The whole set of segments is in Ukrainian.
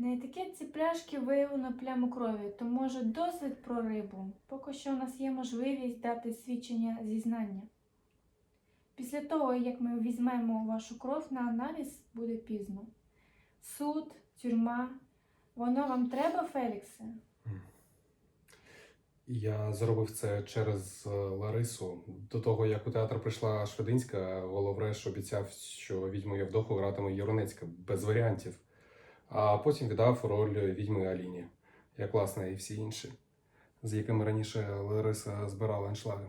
На етикетці пляшки виявлено пляму крові, то може досить про рибу. Поки що у нас є можливість дати свідчення зізнання. Після того, як ми візьмемо вашу кров на аналіз, буде пізно. Суд, тюрма. Воно вам треба, Феліксе? Я зробив це через е, Ларису. До того, як у театр прийшла Швединська, Головреш обіцяв, що відьму Євдоху гратиме Яронецька без варіантів. А потім віддав роль відьми Аліні, як власне і всі інші, з якими раніше Лариса збирала аншлаги.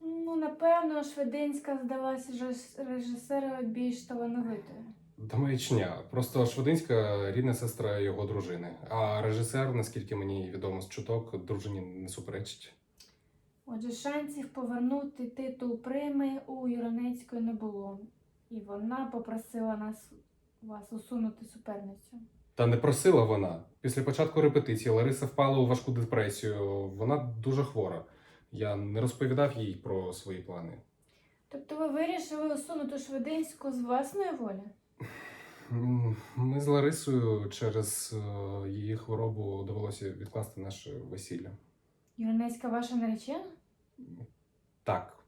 Ну, напевно, Швединська здалася режис- більш талановитою. Та маячня. Просто Швединська рідна сестра його дружини. А режисер, наскільки мені відомо з чуток, дружині не суперечить. Отже, шансів повернути титул прими у Юронецької не було. І вона попросила нас вас усунути суперницю. Та не просила вона. Після початку репетиції Лариса впала у важку депресію. Вона дуже хвора. Я не розповідав їй про свої плани. Тобто ви вирішили усунути Швединську з власної волі? Ми з Ларисою через е, її хворобу довелося відкласти наше весілля. Юронецька ваша наречена? Так,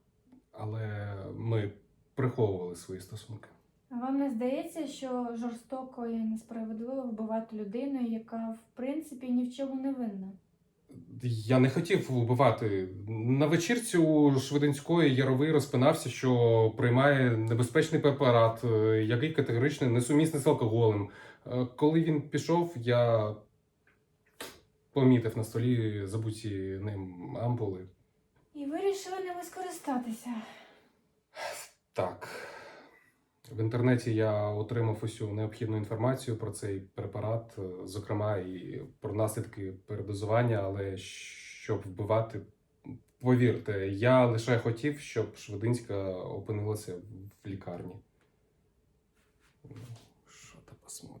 але ми приховували свої стосунки. Вам не здається, що жорстоко і несправедливо вбивати людину, яка в принципі ні в чому не винна? Я не хотів вбивати. На вечірці у Швединської Яровий розпинався, що приймає небезпечний препарат, е, який категорично несумісний з алкоголем. Е, Коли він пішов, я помітив на столі забуті ним ампули. І вирішили ними скористатися. Так. В інтернеті я отримав усю необхідну інформацію про цей препарат, е, зокрема і про наслідки передозування, але щоб вбивати, повірте, я лише хотів, щоб Швединська опинилася в лікарні. Ну, Що то посмотрим.